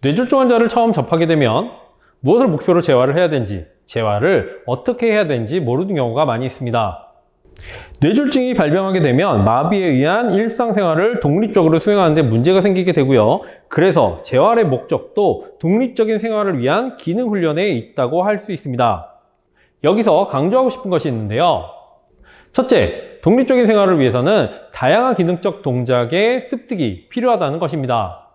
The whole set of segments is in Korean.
뇌졸중 환자를 처음 접하게 되면 무엇을 목표로 재활을 해야 되는지, 재활을 어떻게 해야 되는지 모르는 경우가 많이 있습니다. 뇌졸중이 발병하게 되면 마비에 의한 일상생활을 독립적으로 수행하는 데 문제가 생기게 되고요. 그래서 재활의 목적도 독립적인 생활을 위한 기능 훈련에 있다고 할 수 있습니다. 여기서 강조하고 싶은 것이 있는데요. 첫째, 독립적인 생활을 위해서는 다양한 기능적 동작의 습득이 필요하다는 것입니다.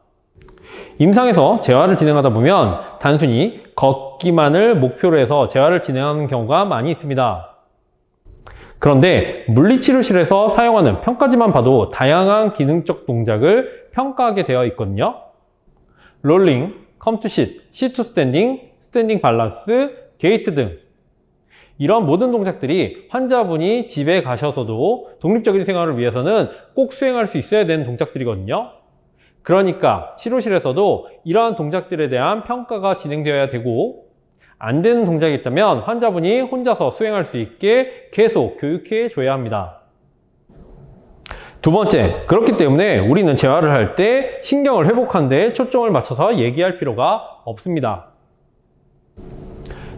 임상에서 재활을 진행하다 보면 단순히 걷기만을 목표로 해서 재활을 진행하는 경우가 많이 있습니다. 그런데 물리치료실에서 사용하는 평가지만 봐도 다양한 기능적 동작을 평가하게 되어 있거든요. 롤링, 컴투sit, 시투 스탠딩, 스탠딩 밸런스, 게이트 등 이런 모든 동작들이 환자분이 집에 가셔서도 독립적인 생활을 위해서는 꼭 수행할 수 있어야 되는 동작들이거든요. 그러니까 치료실에서도 이러한 동작들에 대한 평가가 진행되어야 되고 안 되는 동작이 있다면 환자분이 혼자서 수행할 수 있게 계속 교육해 줘야 합니다. 두 번째, 그렇기 때문에 우리는 재활을 할 때 신경을 회복하는 데 초점을 맞춰서 얘기할 필요가 없습니다.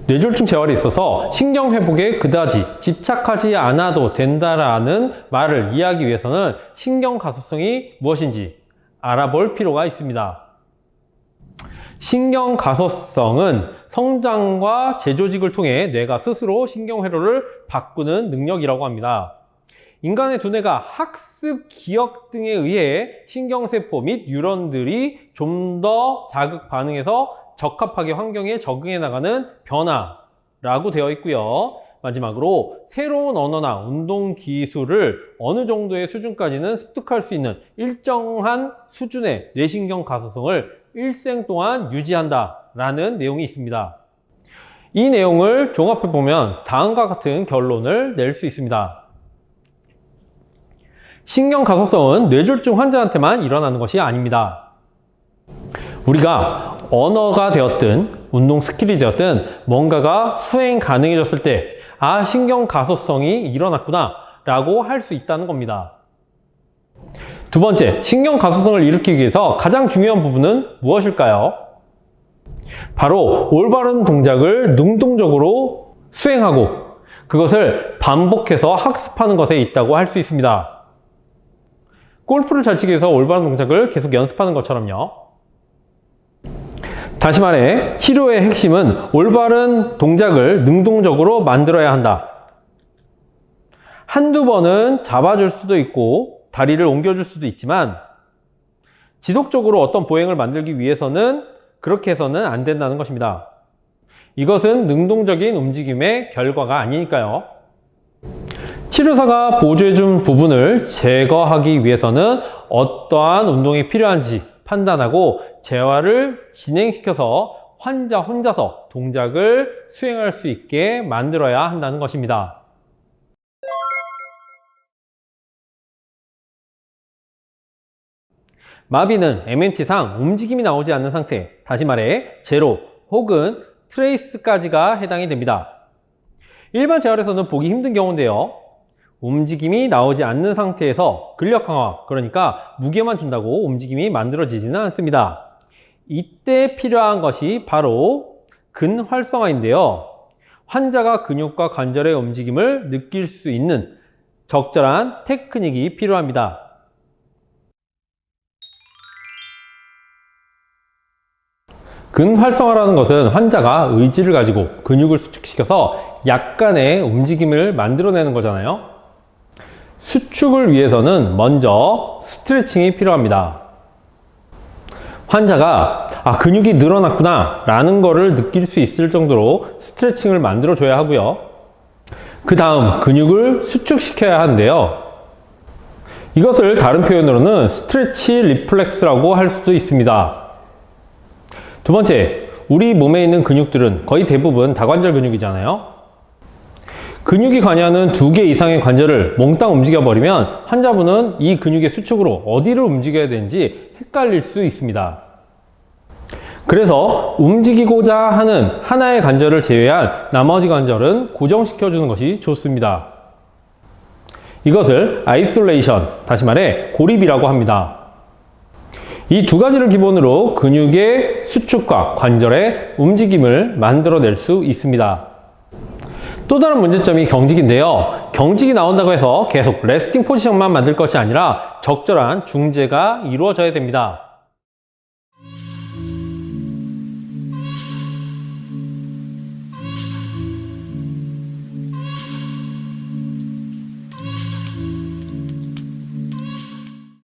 뇌졸중 재활에 있어서 신경 회복에 그다지 집착하지 않아도 된다라는 말을 이해하기 위해서는 신경 가소성이 무엇인지 알아볼 필요가 있습니다. 신경 가소성은 성장과 재조직을 통해 뇌가 스스로 신경 회로를 바꾸는 능력이라고 합니다. 인간의 두뇌가 학습, 기억 등에 의해 신경세포 및 뉴런들이 좀 더 자극 반응해서 적합하게 환경에 적응해 나가는 변화라고 되어 있고요. 마지막으로 새로운 언어나 운동 기술을 어느 정도의 수준까지는 습득할 수 있는 일정한 수준의 뇌신경 가소성을 일생 동안 유지한다 라는 내용이 있습니다. 이 내용을 종합해 보면 다음과 같은 결론을 낼 수 있습니다. 신경 가소성은 뇌졸중 환자한테만 일어나는 것이 아닙니다. 우리가 언어가 되었든 운동 스킬이 되었든 뭔가가 수행 가능해졌을 때 아, 신경 가소성이 일어났구나 라고 할 수 있다는 겁니다. 두 번째, 신경 가소성을 일으키기 위해서 가장 중요한 부분은 무엇일까요? 바로 올바른 동작을 능동적으로 수행하고 그것을 반복해서 학습하는 것에 있다고 할 수 있습니다. 골프를 잘 치기 위해서 올바른 동작을 계속 연습하는 것처럼요. 다시 말해, 치료의 핵심은 올바른 동작을 능동적으로 만들어야 한다. 한두 번은 잡아줄 수도 있고, 다리를 옮겨줄 수도 있지만, 지속적으로 어떤 보행을 만들기 위해서는 그렇게 해서는 안 된다는 것입니다. 이것은 능동적인 움직임의 결과가 아니니까요. 치료사가 보조해준 부분을 제거하기 위해서는 어떠한 운동이 필요한지 판단하고 재활을 진행시켜서 환자 혼자서 동작을 수행할 수 있게 만들어야 한다는 것입니다. 마비는 MMT상 움직임이 나오지 않는 상태, 다시 말해 제로 혹은 트레이스까지가 해당이 됩니다. 일반 재활에서는 보기 힘든 경우인데요. 움직임이 나오지 않는 상태에서 근력 강화, 그러니까 무게만 준다고 움직임이 만들어지지는 않습니다. 이때 필요한 것이 바로 근활성화인데요. 환자가 근육과 관절의 움직임을 느낄 수 있는 적절한 테크닉이 필요합니다. 근활성화라는 것은 환자가 의지를 가지고 근육을 수축시켜서 약간의 움직임을 만들어내는 거잖아요. 수축을 위해서는 먼저 스트레칭이 필요합니다. 환자가 아, 근육이 늘어났구나 라는 거를 느낄 수 있을 정도로 스트레칭을 만들어 줘야 하고요. 그 다음 근육을 수축시켜야 하는데요. 이것을 다른 표현으로는 스트레치 리플렉스라고 할 수도 있습니다. 두 번째, 우리 몸에 있는 근육들은 거의 대부분 다관절 근육이잖아요. 근육이 관여하는 두 개 이상의 관절을 몽땅 움직여 버리면 환자분은 이 근육의 수축으로 어디를 움직여야 되는지 헷갈릴 수 있습니다. 그래서 움직이고자 하는 하나의 관절을 제외한 나머지 관절은 고정시켜 주는 것이 좋습니다. 이것을 아이솔레이션, 다시 말해 고립이라고 합니다. 이 두 가지를 기본으로 근육의 수축과 관절의 움직임을 만들어낼 수 있습니다. 또 다른 문제점이 경직인데요. 경직이 나온다고 해서 계속 레스팅 포지션만 만들 것이 아니라 적절한 중재가 이루어져야 됩니다.